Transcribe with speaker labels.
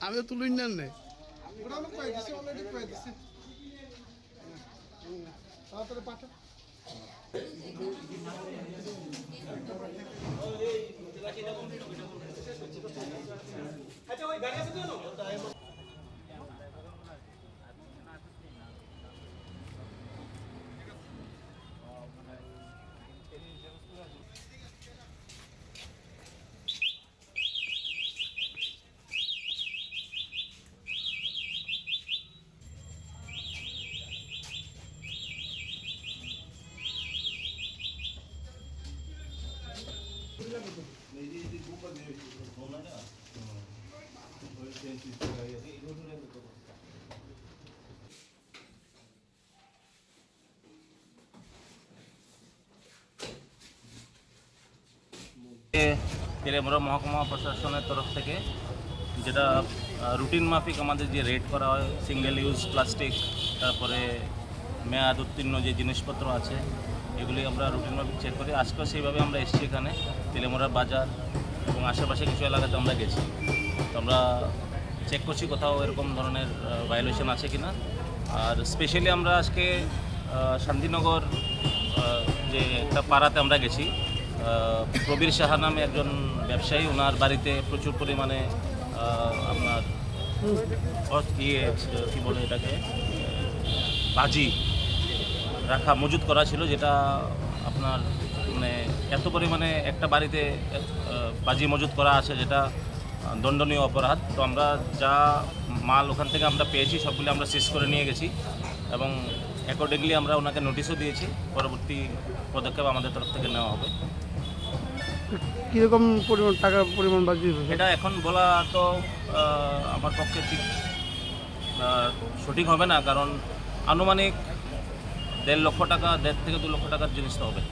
Speaker 1: আমি তো তুলুই না নে
Speaker 2: আমি কয়ে দিছি অলরেডি কয়ে দিছি।
Speaker 3: তেলেমুড়া মহকুমা প্রশাসনের তরফ থেকে যেটা রুটিন মাফিক আমাদের যে রেড করা হয় সিঙ্গেল ইউজ প্লাস্টিক তারপরে মেয়াদ উত্তীর্ণ যে জিনিসপত্র আছে এগুলি আমরা রুটিন মাফিক চেক করি। আজকেও সেইভাবে আমরা এসেছি এখানে তেলেমুড়ার বাজার এবং আশেপাশে কিছু এলাকাতে আমরা গেছি। তো আমরা চেক করছি কোথাও এরকম ধরনের ভায়োলেশন আছে কি না আর স্পেশালি আমরা আজকে শান্তিনগর যে একটা পাড়াতে আমরা গেছি। প্রবীর সাহা নামে একজন ব্যবসায়ী ওনার বাড়িতে প্রচুর পরিমাণে আপনার ইয়ে কী বলে এটাকে? বাজি। রাখা মজুত করা ছিল যেটা আপনার মানে এত পরিমাণে একটা বাড়িতে বাজি মজুত করা আছে যেটা দণ্ডনীয় অপরাধ। তো আমরা যা মাল ওখান থেকে আমরা পেয়েছি সবগুলো আমরা সিজ করে নিয়ে গেছি এবং অ্যাকর্ডিংলি আমরা ওনাকে নোটিশও দিয়েছি। পরবর্তী পদক্ষেপ আমাদের তরফ থেকে নেওয়া হবে।
Speaker 1: কীরকম পরিমাণ টাকার পরিমাণ বাজি
Speaker 3: এটা এখন বলা তো আমার পক্ষে ঠিক সঠিক হবে না কারণ আনুমানিক দেড় লক্ষ টাকা দেড় থেকে দু লক্ষ টাকার জিনিসটা হবে।